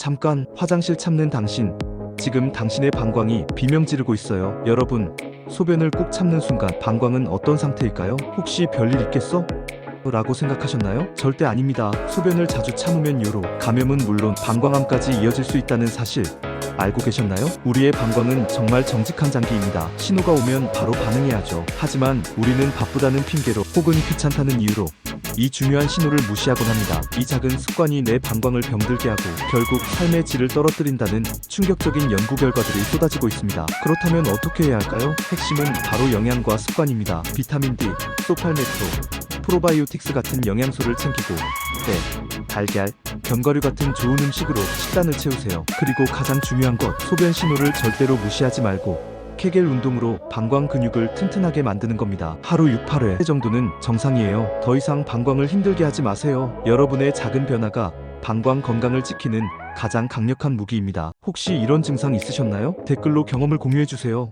잠깐 화장실 참는 당신. 지금 당신의 방광이 비명 지르고 있어요. 여러분, 소변을 꾹 참는 순간 방광은 어떤 상태일까요? 혹시 별일 있겠어? 라고 생각하셨나요? 절대 아닙니다. 소변을 자주 참으면 요로 감염은 물론 방광암까지 이어질 수 있다는 사실 알고 계셨나요? 우리의 방광은 정말 정직한 장기입니다. 신호가 오면 바로 반응해야죠. 하지만 우리는 바쁘다는 핑계로 혹은 귀찮다는 이유로 이 중요한 신호를 무시하곤 합니다. 이 작은 습관이 내 방광을 병들게 하고 결국 삶의 질을 떨어뜨린다는 충격적인 연구 결과들이 쏟아지고 있습니다. 그렇다면 어떻게 해야 할까요? 핵심은 바로 영양과 습관입니다. 비타민 D, 소팔메토, 프로바이오틱스 같은 영양소를 챙기고 때, 달걀, 견과류 같은 좋은 음식으로 식단을 채우세요. 그리고 가장 중요한 것, 소변 신호를 절대로 무시하지 말고 케겔 운동으로 방광 근육을 튼튼하게 만드는 겁니다. 하루 6, 8회 정도는 정상이에요. 더 이상 방광을 힘들게 하지 마세요. 여러분의 작은 변화가 방광 건강을 지키는 가장 강력한 무기입니다. 혹시 이런 증상 있으셨나요? 댓글로 경험을 공유해 주세요.